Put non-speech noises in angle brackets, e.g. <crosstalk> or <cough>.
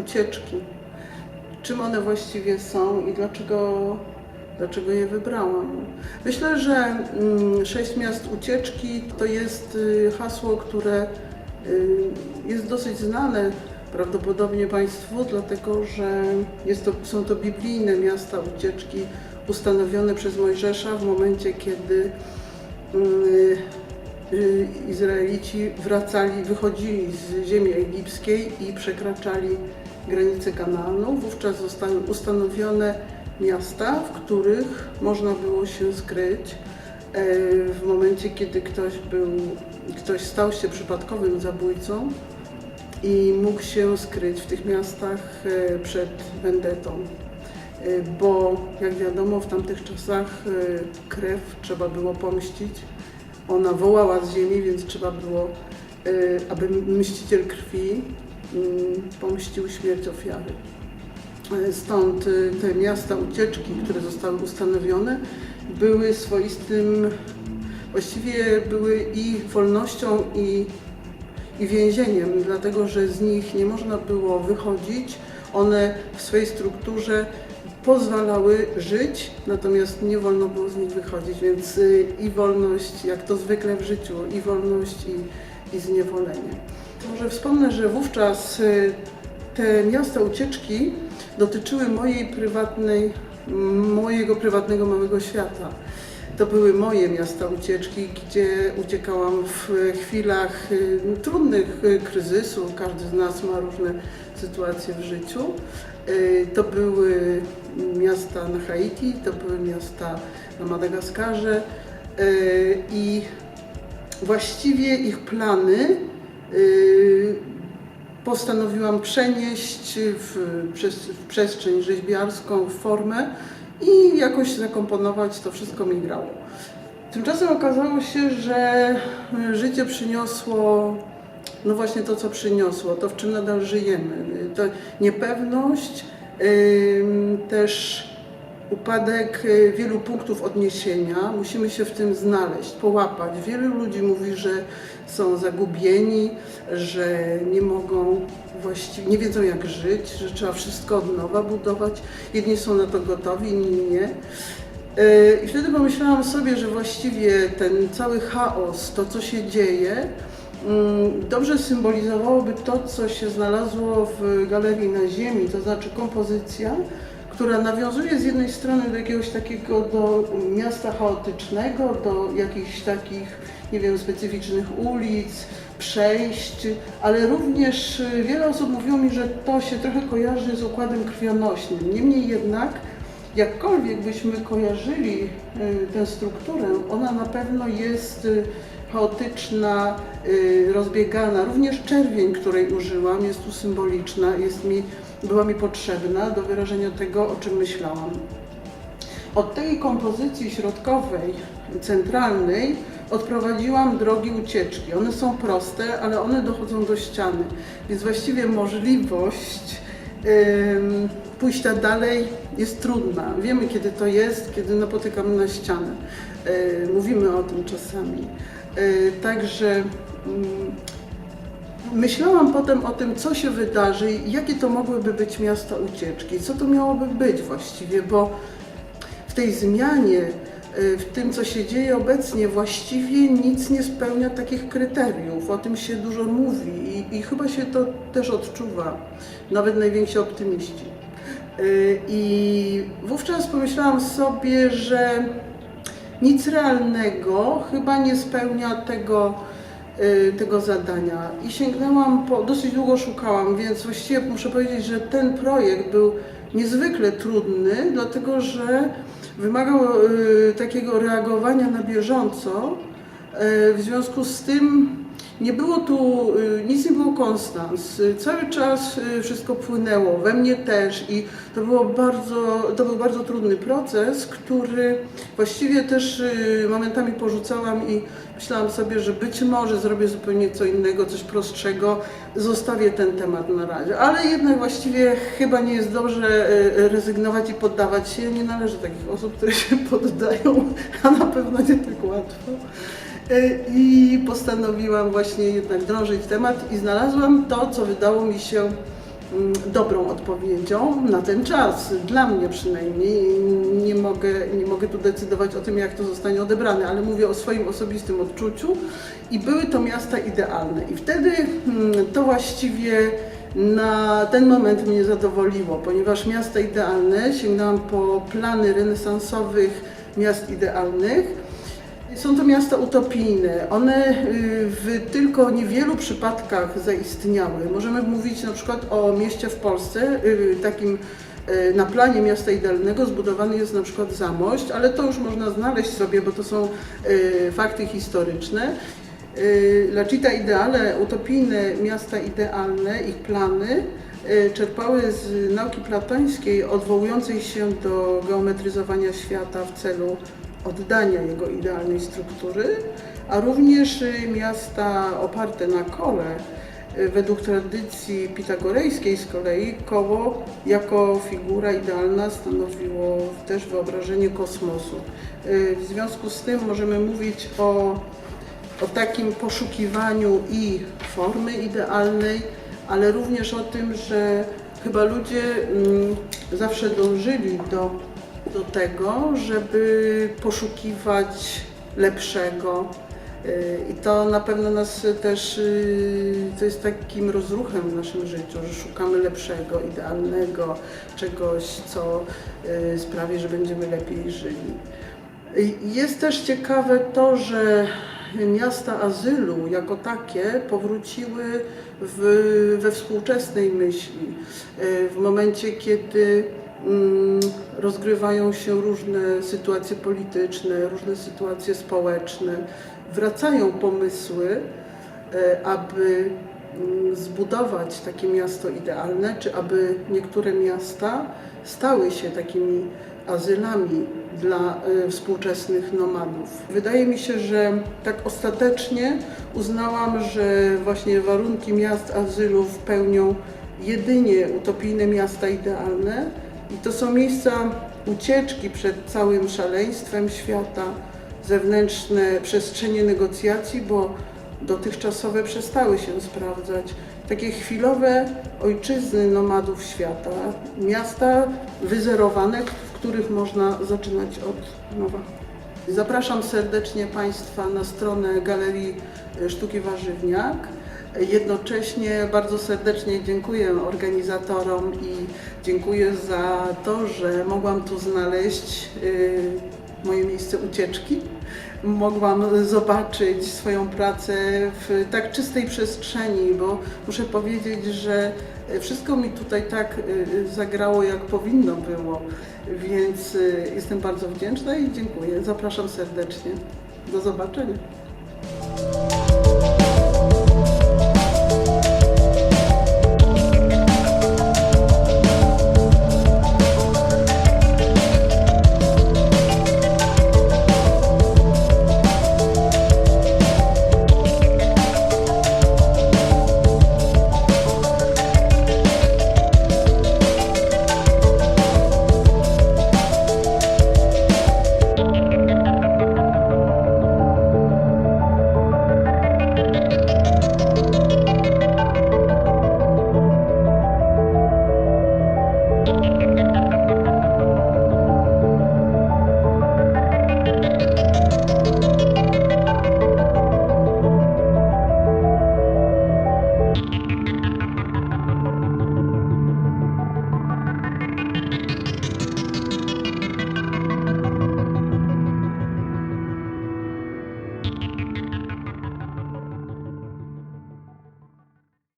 ucieczki. Czym one właściwie są i dlaczego, dlaczego je wybrałam? Myślę, że mm, sześć miast ucieczki to jest y, hasło, które y, jest dosyć znane prawdopodobnie Państwu, dlatego że to, są to biblijne miasta ucieczki ustanowione przez Mojżesza w momencie, kiedy y, Izraelici wracali, wychodzili z ziemi egipskiej i przekraczali granicę Kanaanu. Wówczas zostały ustanowione miasta, w których można było się skryć e, w momencie, kiedy ktoś był, ktoś stał się przypadkowym zabójcą i mógł się skryć w tych miastach e, przed vendetą. E, Bo jak wiadomo, w tamtych czasach krew trzeba było pomścić. Ona wołała z ziemi, więc trzeba było, e, aby mściciel krwi mm, pomścił śmierć ofiary. E, Stąd e, te miasta ucieczki, które zostały ustanowione, były swoistym, właściwie były i wolnością, i i więzieniem, dlatego że z nich nie można było wychodzić. One w swojej strukturze pozwalały żyć, natomiast nie wolno było z nich wychodzić, więc y, i wolność, jak to zwykle w życiu, i wolność, i, i zniewolenie. Może wspomnę, że wówczas y, te miasta ucieczki dotyczyły mojej prywatnej, mojego prywatnego małego świata. To były moje miasta ucieczki, gdzie uciekałam w chwilach y, trudnych y, kryzysu. Każdy z nas ma różne sytuacje w życiu. To były miasta na Haiti, to były miasta na Madagaskarze i właściwie ich plany postanowiłam przenieść w przestrzeń rzeźbiarską, w formę i jakoś zakomponować to wszystko mi grało. Tymczasem okazało się, że y, życie przyniosło no właśnie to, co przyniosło, to w czym nadal żyjemy. To niepewność, też upadek y, wielu punktów odniesienia. Musimy się w tym znaleźć, połapać. Wielu ludzi mówi, że są zagubieni, że nie mogą właściwie, nie wiedzą jak żyć, że trzeba wszystko od nowa budować. Jedni są na to gotowi, inni nie. Y, I wtedy pomyślałam sobie, że właściwie ten cały chaos, to co się dzieje, mm, dobrze symbolizowałoby to, co się znalazło w galerii na ziemi, to znaczy kompozycja, która nawiązuje z jednej strony do jakiegoś takiego, do miasta chaotycznego, do jakichś takich, nie wiem, specyficznych ulic, przejść, ale również wiele osób mówiło mi, że to się trochę kojarzy z układem krwionośnym. Niemniej jednak, jakkolwiek byśmy kojarzyli y, tę strukturę, ona na pewno jest y, chaotyczna, y, rozbiegana. Również czerwień, której użyłam, jest tu symboliczna, jest mi, była mi potrzebna do wyrażenia tego, o czym myślałam. Od tej kompozycji środkowej, centralnej, odprowadziłam drogi ucieczki. One są proste, ale one dochodzą do ściany, więc właściwie możliwość pójścia dalej jest trudna. Wiemy, kiedy to jest, kiedy napotykamy na ścianę. Yy, mówimy o tym czasami. Yy, także mm, myślałam potem o tym, co się wydarzy, jakie to mogłyby być miasta ucieczki, co to miałoby być właściwie, bo w tej zmianie, y, w tym, co się dzieje obecnie, właściwie nic nie spełnia takich kryteriów. O tym się dużo mówi i, i chyba się to też odczuwa, nawet najwięksi optymiści. Y, I wówczas pomyślałam sobie, że nic realnego chyba nie spełnia tego, tego zadania. I sięgnęłam, po, dosyć długo szukałam, więc właściwie muszę powiedzieć, że ten projekt był niezwykle trudny, dlatego że wymagał y, takiego reagowania na bieżąco. Y, w związku z tym nie było tu, y, nic nie było konstans. Cały czas y, wszystko płynęło, we mnie też i to, było bardzo, to był bardzo trudny proces, który właściwie też y, momentami porzucałam i myślałam sobie, że być może zrobię zupełnie co innego, coś prostszego, zostawię ten temat na razie. Ale jednak właściwie chyba nie jest dobrze rezygnować i poddawać się. Nie należę do takich osób, które się poddają, <laughs> a na pewno nie tak łatwo. Y, I postanowiłam właśnie jednak drążyć temat i znalazłam to, co wydało mi się mm, dobrą odpowiedzią na ten czas, dla mnie przynajmniej. Nie mogę, nie mogę tu decydować o tym, jak to zostanie odebrane, ale mówię o swoim osobistym odczuciu i były to miasta idealne. I wtedy mm, to właściwie na ten moment mnie zadowoliło, ponieważ miasta idealne, sięgnęłam po plany renesansowych miast idealnych. Są to miasta utopijne. One y, w tylko niewielu przypadkach zaistniały. Możemy mówić na przykład o mieście w Polsce, y, takim y, na planie miasta idealnego zbudowany jest na przykład Zamość, ale to już można znaleźć sobie, bo to są fakty historyczne. La Città Ideale, utopijne miasta idealne, ich plany czerpały z nauki platońskiej odwołującej się do geometryzowania świata w celu oddania jego idealnej struktury, a również y, miasta oparte na kole. Y, Według tradycji pitagorejskiej z kolei koło jako figura idealna stanowiło też wyobrażenie kosmosu. Y, W związku z tym możemy mówić o, o takim poszukiwaniu i formy idealnej, ale również o tym, że chyba ludzie mm, zawsze dążyli do, do tego, żeby poszukiwać lepszego. Y, I to na pewno nas też, y, to jest takim rozruchem w naszym życiu, że szukamy lepszego, idealnego, czegoś, co y, sprawi, że będziemy lepiej żyli. Jest też ciekawe to, że miasta azylu jako takie powróciły w, we współczesnej myśli. W momencie, kiedy rozgrywają się różne sytuacje polityczne, różne sytuacje społeczne, wracają pomysły, y, aby mm, zbudować takie miasto idealne, czy aby niektóre miasta stały się takimi azylami dla y, współczesnych nomadów. Wydaje mi się, że tak ostatecznie uznałam, że właśnie warunki miast azylów pełnią jedynie utopijne miasta idealne i to są miejsca ucieczki przed całym szaleństwem świata, zewnętrzne przestrzenie negocjacji, bo dotychczasowe przestały się sprawdzać. Takie chwilowe ojczyzny nomadów świata, miasta wyzerowane, w których można zaczynać od nowa. Zapraszam serdecznie Państwa na stronę Galerii Sztuki Warzywniak. Jednocześnie bardzo serdecznie dziękuję organizatorom i dziękuję za to, że mogłam tu znaleźć y, moje miejsce ucieczki. Mogłam zobaczyć swoją pracę w tak czystej przestrzeni, bo muszę powiedzieć, że wszystko mi tutaj tak y, zagrało, jak powinno było. Więc y, jestem bardzo wdzięczna i dziękuję. Zapraszam serdecznie. Do zobaczenia.